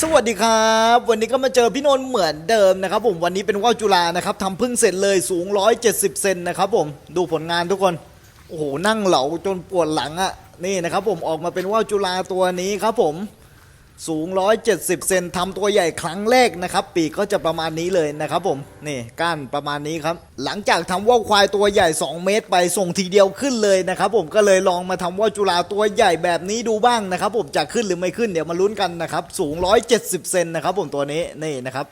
สวัสดีครับ วันนี้ก็มาเจอพี่นนท์เหมือนเดิมนะครับผมวันนี้เป็นว่าวจุฬานะครับทำพึ่งเสร็จเลยสูง 170 เซนนะครับผมดูผลงานทุกคนโอ้โหนั่งเหลาจนปวดหลังอะ่ะนี่นะครับผมออกมาเป็นว่าวจุฬาตัวนี้ครับผม สูง 170 เซนทำตัวใหญ่ครั้งแรกนะครับ ปีกก็จะประมาณนี้เลยนะครับผม นี่ก้านประมาณนี้ครับ หลังจากทำว่าวควายตัวใหญ่ 2 เมตรไปส่งทีเดียวขึ้นเลยนะครับผมก็เลยลองมาทำว่าวจุฬาตัวใหญ่แบบนี้ดูบ้างนะครับผมจะขึ้นหรือไม่ขึ้นเดี๋ยวมาลุ้นกันนะครับ สูง 170 เซนนะครับผมตัวนี้นี่นะครับ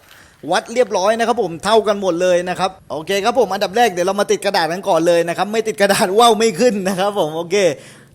วัดเรียบร้อยนะครับผมเท่ากันหมดเลยนะครับโอเคครับผมอันดับแรกเดี๋ยวเรามาติดกระดาษกันก่อนเลยนะครับไม่ติดกระดาษว่าวไม่ขึ้นนะครับผมโอเค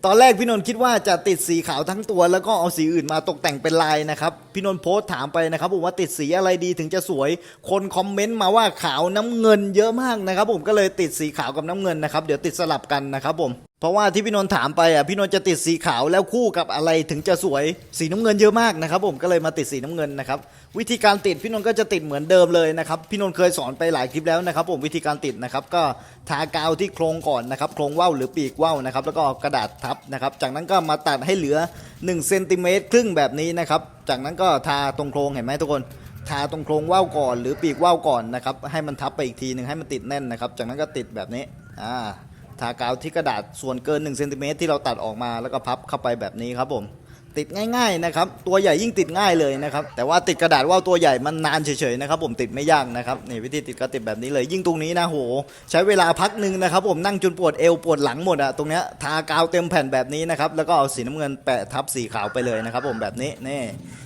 ตอนแรกพี่นนท์คิดว่าจะติดสีขาวทั้งตัว แล้วก็เอาสีอื่นมาตกแต่งเป็นลายนะครับพี่นนท์โพสต์ถามไปนะครับผมว่าติดสีอะไรดีถึงจะสวย คนคอมเมนต์มาว่าขาวน้ำเงินเยอะมากนะครับผมก็เลยติดสีขาวกับน้ำเงินนะครับเดี๋ยวติดสลับกันนะครับผม เพราะว่าที่พี่นนท์ถามไปอะพี่นนท์จะติดสีขาวแล้วคู่กับอะไรถึงจะสวยสีน้ำเงินเยอะมากนะครับ ผมก็เลยมาติดสีน้ำเงินนะครับ วิธีการติดพี่นนท์ก็จะติดเหมือนเดิมเลยนะครับพี่นนท์เคยสอนไปหลายคลิปแล้วนะครับ ผมวิธีการติดนะครับ ก็ทากาวที่โครงก่อนนะครับโครงว่าวหรือปีกว่าวนะครับ แล้วก็กระดาษทับนะครับ จากนั้นก็มาตัดให้เหลือ1เซนติเมตรครึ่งแบบนี้นะครับ จากนั้นก็ทาตรงโครงเห็นไหมทุกคนทาตรงโครงว่าวก่อน หรือปีกว่าวก่อนนะครับให้มันทับไปอีกทีหนึ่งให้มันติดแน่นนะครับ จากนั้นก็ติดแบบนี้อ่า ทากาวที่กระดาษส่วนเกิน1เซนติเมตรที่เราตัดออกมาแล้วก็พับเข้าไปแบบนี้ครับผม ติดง่ายๆนะครับตัวใหญ่ยิ่งติดง่ายเลยนะครับแต่ว่าติดกระดาษว่าวตัวใหญ่มันนานเฉยๆนะครับผมติดไม่ยากนะครับนี่วิธีติดก็ติดแบบนี้เลย ยิ่งตรงนี้นะโห ใช้เวลาพักหนึ่งนะครับ ผมนั่งจนปวดเอวปวดหลังหมดอะตรงเนี้ยทากาวเต็มแผ่นแบบนี้นะครับแล้วก็เอาสีน้ำเงินแปะทับสีขาวไปเลยนะครับ ผมแบบนี้นี่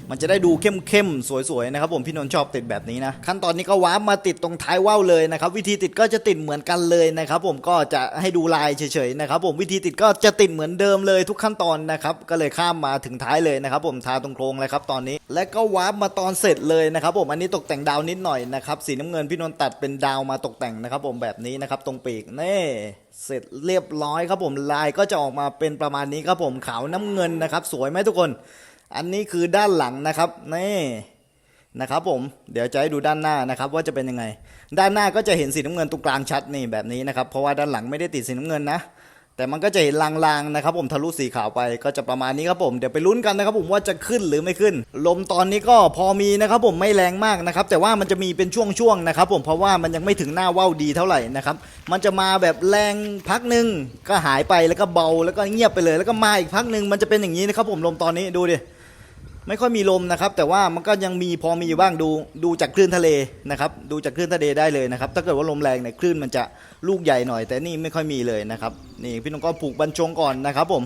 มันจะได้ดูเข้มๆสวยๆนะครับ ผมพี่นนท์ชอบติดแบบนี้นะขั้นตอนนี้ก็ว้ามาติดตรงท้ายว่าวเลยนะครับวิธีติดก็จะติดเหมือนกันเลยนะครับ ผมก็จะให้ดูลายเฉยๆนะครับ ผมวิธีติดก็จะติดเหมือนเดิมเลยทุกขั้นตอนนะครับก็เลยข้ามมาถึงท้ายเลยนะครับผมทาตรงโครงเลยครับตอนนี้ และก็วาร์ปมาตอนเสร็จเลยนะครับผมอันนี้ตกแต่งดาวนิดหน่อยนะครับสีน้ำเงินพี่นนท์ตัดเป็นดาวมาตกแต่งนะครับผมแบบนี้นะครับตรงปีกนี่เสร็จเรียบร้อยครับผมลายก็จะออกมาเป็นประมาณนี้ครับผมขาวน้ำเงินนะครับสวยไหมทุกคน อันนี้คือด้านหลังนะครับนี่นะครับผมเดี๋ยวจะให้ดูด้านหน้านะครับว่าจะเป็นยังไง ด้านหน้าก็จะเห็นสีน้ำเงินตรงกลางชัดนี่แบบนี้นะครับเพราะว่าด้านหลังไม่ได้ติดสีน้ำเงินนะ แต่มันก็จะเห็นลางๆนะครับผมทะลุสีขาวไปก็จะประมาณนี้ครับผมเดี๋ยวไปลุ้นกันนะครับผมว่าจะขึ้นหรือไม่ขึ้น ลมตอนนี้ก็พอมีนะครับผมไม่แรงมากนะครับแต่ว่ามันจะมีเป็นช่วงๆนะครับผมเพราะว่ามันยังไม่ถึงหน้าว่าวดีเท่าไหร่นะครับมันจะมาแบบแรงพักหนึ่งก็หายไปแล้วก็เบาแล้วก็เงียบไปเลย แล้วก็มาอีกพักหนึ่งมันจะเป็นอย่างนี้นะครับผมลมตอนนี้ดูดิ ไม่ค่อยมีลมนะครับ แต่ว่ามันก็ยังมีพอมีอยู่บ้างดูดูจากคลื่นทะเลนะครับ ดูจากคลื่นทะเลได้เลยนะครับ ถ้าเกิดว่าลมแรงเนี่ยคลื่นมันจะลูกใหญ่หน่อย แต่นี่ไม่ค่อยมีเลยนะครับนี่พี่น้องก็ผูกบรรจงก่อนนะครับผม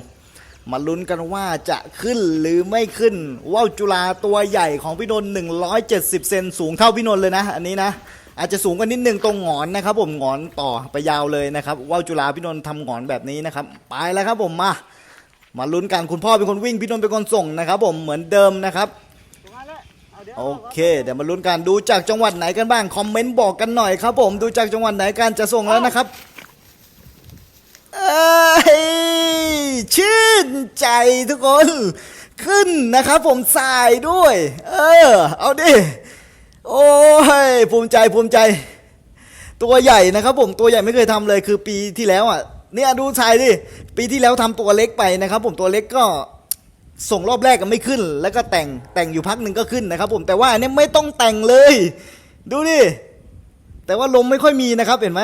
มาลุ้นกันว่าจะขึ้นหรือไม่ขึ้นว่าวจุฬาตัวใหญ่ของพี่นนท์170 เซนสูงเท่าพี่นนท์เลยนะ อันนี้นะ อาจจะสูงกว่านิดนึงตรงหงอนนะครับ ผมหงอนต่อไปยาวเลยนะครับว่าวจุฬาพี่นนท์ทำหงอนแบบนี้นะครับ ไปแล้วครับผมมา มาลุ้นกันคุณพ่อเป็นคนวิ่งพี่นนท์เป็นคนส่งนะครับผมเหมือนเดิมนะครับโอเคเดี๋ยวมาลุ้นกันดูจากจังหวัดไหนกันบ้างคอมเมนต์บอกกันหน่อยครับผมดูจากจังหวัดไหนกันจะส่งแล้วนะครับเอ้ยชื่นใจทุกคนขึ้นนะครับผมสายด้วย เออ เอาดิ โอ้ยภูมิใจภูมิใจ ตัวใหญ่นะครับผมตัวใหญ่ไม่เคยทำเลยคือปีที่แล้วอะ เนี่ยดูชายดิปีที่แล้วทำตัวเล็กไปนะครับ ผมตัวเล็กก็ส่งรอบแรกก็ไม่ขึ้น แล้วก็แต่งแต่งอยู่พักหนึ่งก็ขึ้นนะครับ ผมแต่ว่าอันนี้ไม่ต้องแต่งเลย ดูดิแต่ว่าลมไม่ค่อยมีนะครับเห็นไหม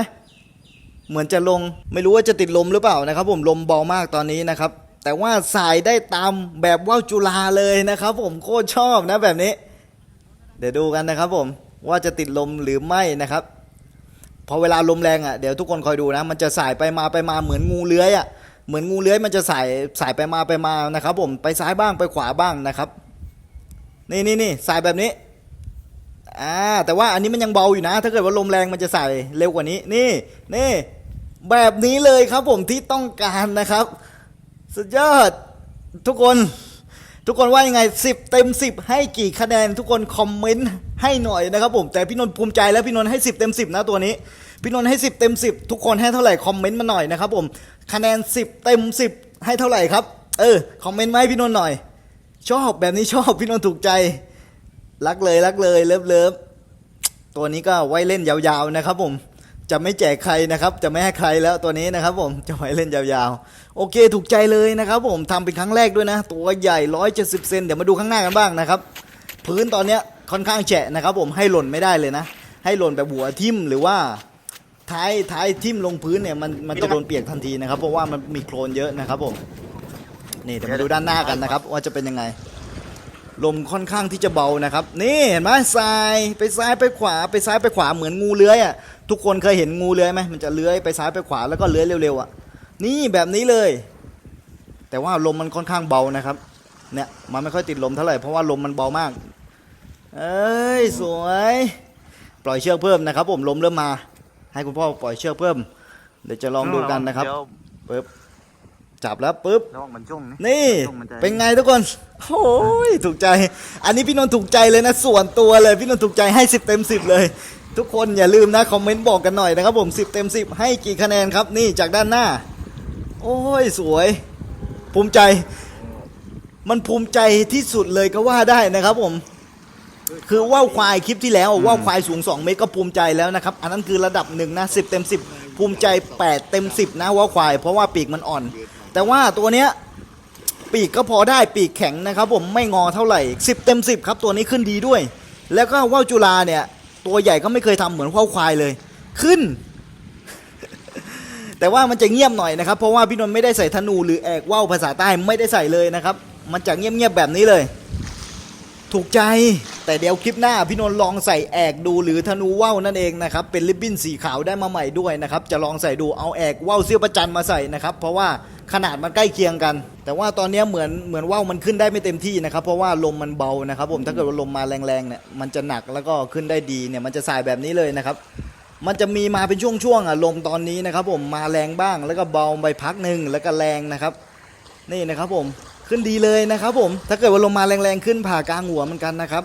เหมือนจะลงไม่รู้ว่าจะติดลมหรือเปล่านะครับ ผมลมเบามากตอนนี้นะครับ แต่ว่าสายได้ตามแบบว่าวจุฬาเลยนะครับ ผมโคตรชอบนะแบบนี้ เดี๋ยวดูกันนะครับ ผมว่าจะติดลมหรือไม่นะครับ อเวลาลมแรงอะเดี๋ยวทุกคนคอยดูนะมันจะสายไปมาไปมาเหมือนงูเลื้อยอะเหมือนงูเลื้อยมันจะสายสายไปมาไปมานะครับผมไปซ้ายบ้างไปขวาบ้างนะครับ นี่นี่นี่สายแบบนี้อ่าแต่ว่าอันนี้มันยังเบาอยู่นะ ถ้าเกิดว่าลมแรงมันจะสายเร็วกว่านี้ นี่นี่แบบนี้เลยครับผมที่ต้องการนะครับ สุดยอดทุกคน ทุกคนว่ายังไง 10 เต็ม 10 ให้กี่คะแนนทุกคนคอมเมนต์ให้หน่อยนะครับผมแต่พี่นนท์ภูมิใจแล้วพี่นนท์ให้ 10 เต็ม 10 นะตัวนี้ พี่นนท์ให้ 10 เต็ม 10 ทุกคนให้เท่าไหร่คอมเมนต์มาหน่อยนะครับผมคะแนน 10 เต็ม 10 ให้เท่าไหร่ครับเออคอมเมนต์มาให้พี่นนท์หน่อย ชอบแบบนี้ชอบพี่นนท์ถูกใจ รักเลยรักเลยเลิฟเลิฟตัวนี้ก็ไว้เล่นยาวๆนะครับผม จะไม่แจกใครนะครับ จะไม่ให้ใครแล้วตัวนี้นะครับ ผมจะไว้เล่นยาวๆ โอเคถูกใจเลยนะครับ ผมทำเป็นครั้งแรกด้วยนะ ตัวใหญ่170เซนเดี๋ยวมาดูข้างหน้ากันบ้างนะครับ พื้นตอนเนี้ยค่อนข้างแฉะนะครับ ผมให้หล่นไม่ได้เลยนะ ให้หล่นแบบหัวทิ่มหรือว่าท้ายท้ายทิ่มลงพื้นเนี่ยมันมันจะโดนเปียกทันทีนะครับ เพราะว่ามันมีโคลนเยอะนะครับ ผมนี่เดี๋ยวมาดูด้านหน้ากันนะครับ ว่าจะเป็นยังไง ลมค่อนข้างที่จะเบานะครับ นี่เห็นไหมซ้ายไปซ้ายไปขวา ไปซ้ายไปขวาเหมือนงูเลื้อยอะทุกคนเคยเห็นงูเลื้อยไหมมันจะเลื้อยไปซ้ายไปขวาแล้วก็เลื้อยเร็วๆอะนี่แบบนี้เลย แต่ว่าลมมันค่อนข้างเบานะครับ เนี่ยมันไม่ค่อยติดลมเท่าไหร่เพราะว่าลมมันเบามาก เอ้ยสวย ปล่อยเชือกเพิ่มนะครับ ผมลมเริ่มมา ให้คุณพ่อปล่อยเชือกเพิ่ม เดี๋ยวจะลองดูกันนะครับเดี๋ยวปึ๊บ จับแล้วปึ๊บระวังมันจุ้งนี่นี่จุ้งมันจะเป็นไงทุกคนโอ้ยถูกใจ อันนี้พี่นนท์ถูกใจเลยนะส่วนตัวเลยพี่นนท์ถูกใจให้10เต็ม10เลย ทุกคนอย่าลืมนะคอมเมนต์บอกกันหน่อยนะครับผม10เต็ม10ให้กี่คะแนนครับนี่จากด้านหน้า โอ้ยสวย ภูมิใจ มันภูมิใจที่สุดเลยก็ว่าได้นะครับผม คือว่าวควายคลิปที่แล้วว่าวควายสูง 2 เมตรก็ภูมิใจแล้วนะครับอันนั้นคือระดับหนึ่งนะ10เต็ม10ภูมิใจ 8 เต็ม 10 นะว่าวควาย เพราะว่าปีกมันอ่อน แต่ว่าตัวเนี้ยปีกก็พอได้ปีกแข็งนะครับ ผมไม่งอเท่าไหร่ 10 เต็ม 10 ครับ ตัวนี้ขึ้นดีด้วย แล้วก็ว่าวจุฬาเนี่ย ตัวใหญ่ก็ไม่เคยทำเหมือนว่าวควายเลย ขึ้น แต่ว่ามันจะเงียบหน่อยนะครับ เพราะว่าพี่นนท์ไม่ได้ใส่ธนูหรือแอกว่าวภาษาใต้ไม่ได้ใส่เลยนะครับ มันจะเงียบๆแบบนี้เลย ถูกใจ แต่เดี๋ยวคลิปหน้าพี่นนท์ลองใส่แอกดูหรือธนูว่าวนั่นเองนะครับเป็นริบบิ้นสีขาวได้มาใหม่ด้วยนะครับจะลองใส่ดูเอาแอกว่าวเสี้ยวประจันมาใส่นะครับเพราะว่าขนาดมันใกล้เคียงกัน แต่ว่าตอนนี้เหมือนเหมือนว่าวมันขึ้นได้ไม่เต็มที่นะครับเพราะว่าลมมันเบานะครับผมถ้าเกิดว่าลมมาแรงๆเนี่ยมันจะหนักแล้วก็ขึ้นได้ดีเนี่ยมันจะสายแบบนี้เลยนะครับมันจะมีมาเป็นช่วงๆอะลมตอนนี้นะครับผมมาแรงบ้างแล้วก็เบาไปพักหนึ่งแล้วก็แรงนะครับนี่นะครับผมขึ้นดีเลยนะครับผมถ้าเกิดว่าลมมาแรงๆขึ้นผ่ากลางหัวเหมือนกันนะครับ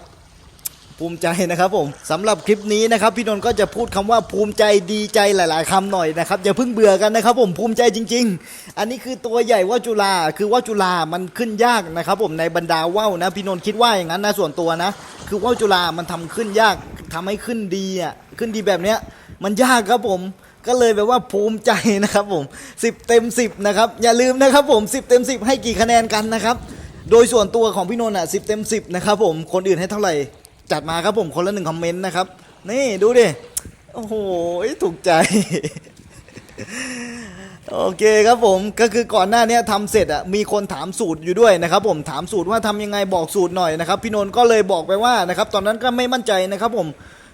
ภูมิใจนะครับผมสำหรับคลิปนี้นะครับพี่นนท์ก็จะพูดคำว่าภูมิใจดีใจหลาย ๆคำหน่อยนะครับอย่าเพิ่งเบื่อกันนะครับ ผมภูมิใจจริง ๆ อันนี้คือตัวใหญ่ว่าจุฬาคือว่าจุฬามันขึ้นยากนะครับ ผมในบรรดาว่าวนะพี่นนท์คิดว่าอย่างนั้นนะส่วนตัวนะ คือว่าจุฬามันทำขึ้นยากทำให้ขึ้นดีอะขึ้นดีแบบเนี้ยมันยากครับผมก็เลยแบบว่าภูมิใจนะครับผม 10 เต็ม 10 นะครับ อย่าลืมนะครับผม 10 เต็ม 10 ให้กี่คะแนนกันนะครับ โดยส่วนตัวของพี่นนท์อะ10 เต็ม 10 นะครับผม คนอื่นให้เท่าไหร่ จัดมาครับผมคนละหนึ่งคอมเมนต์นะครับ นี่ดูดิ โอ้โห ถูกใจ โอเคครับผมก็คือก่อนหน้านี้ทำเสร็จอะมีคนถามสูตรอยู่ด้วยนะครับ ผมถามสูตรว่าทำยังไงบอกสูตรหน่อยนะครับพี่นนท์ก็เลยบอกไปว่านะครับ ตอนนั้นก็ไม่มั่นใจนะครับ ผม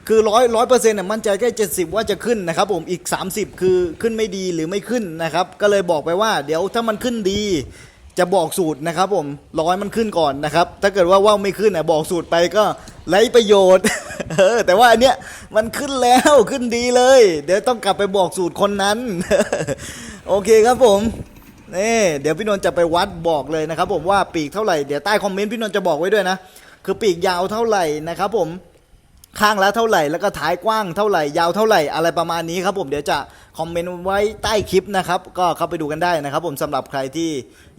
คือร้อยร้อยเปอร์เซ็นต์มั่นใจแค่เจ็ดสิบว่าจะขึ้นนะครับ ผมอีก 30 คือขึ้นไม่ดีหรือไม่ขึ้นนะครับ ก็เลยบอกไปว่า เดี๋ยวถ้ามันขึ้นดี จะบอกสูตรนะครับ ผมร้อยมันขึ้นก่อนนะครับ ถ้าเกิดว่าว่าวไม่ขึ้นอะบอกสูตรไปก็ ไรประโยชน์ เออ แต่ว่าอันเนี้ยมันขึ้นแล้วขึ้นดีเลย เดี๋ยวต้องกลับไปบอกสูตรคนนั้น โอเคครับผมนี่เดี๋ยวพี่นนท์จะไปวัดบอกเลยนะครับ ผมว่าปีกเท่าไหร่เดี๋ยวใต้คอมเมนต์พี่นนท์จะบอกไว้ด้วยนะคือปีกยาวเท่าไหร่นะครับ ผมข้างละเท่าไหร่แล้วก็ท้ายกว้างเท่าไหร่ยาวเท่าไหร่อะไรประมาณนี้ครับ ผมเดี๋ยวจะ คอมเมนต์ไว้ใต้คลิปนะครับ ก็เข้าไปดูกันได้นะครับ ผมสำหรับใครที่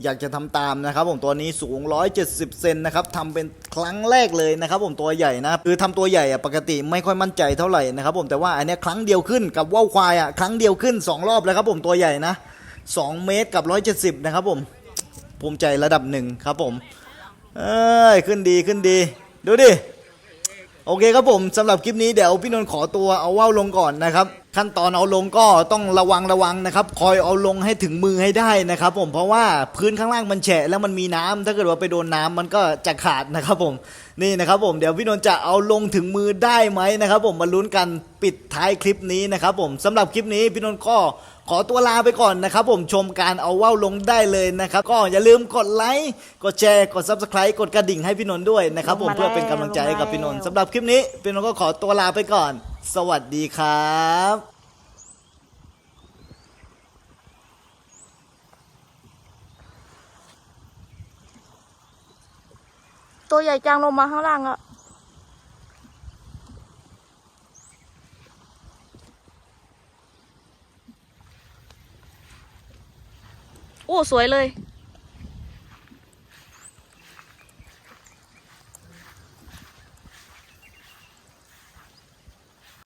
อยากจะทำตามนะครับ ผมตัวนี้สูง 170 เซนนะครับทำเป็นครั้งแรกเลยนะครับ ผมตัวใหญ่นะคือทำตัวใหญ่อะปกติไม่ค่อยมั่นใจเท่าไหร่นะครับ ผมแต่ว่าอันนี้ครั้งเดียวขึ้นกับว่าวควายอะครั้งเดียวขึ้นสองรอบแล้วครับ ผมตัวใหญ่นะ 2 เมตรกับ 170 นะครับ ผมภูมิใจระดับหนึ่งครับผมเอ้ยขึ้นดีขึ้นดี ดูดิ โอเคครับผมสำหรับคลิปนี้เดี๋ยวพี่นนท์ขอตัวเอาว่าวลงก่อนนะครับขั้นตอนเอาลงก็ต้องระวังระวังนะครับ คอยเอาลงให้ถึงมือให้ได้นะครับ ผมเพราะว่าพื้นข้างล่างมันแฉะแล้วมันมีน้ำถ้าเกิดว่าไปโดนน้ำมันก็จะขาดนะครับผมนี่นะครับผมเดี๋ยวพี่นนท์จะเอาลงถึงมือได้ไหมนะครับ ผมมาลุ้นกันปิดท้ายคลิปนี้นะครับผมสำหรับคลิปนี้พี่นนท์ก็ ขอตัวลาไปก่อนนะครับ ผมชมการเอาว่าวลงได้เลยนะครับ ก็อย่าลืมกดไลค์กดแชร์กด subscribe กดกระดิ่งให้พี่นนท์ด้วยนะครับผมเพื่อเป็นกำลังใจให้กับพี่นนท์สำหรับคลิปนี้พี่นนท์ก็ขอตัวลาไปก่อน สวัสดีครับตัวใหญ่จังลงมาข้างล่างอะ โอ้สวยเลย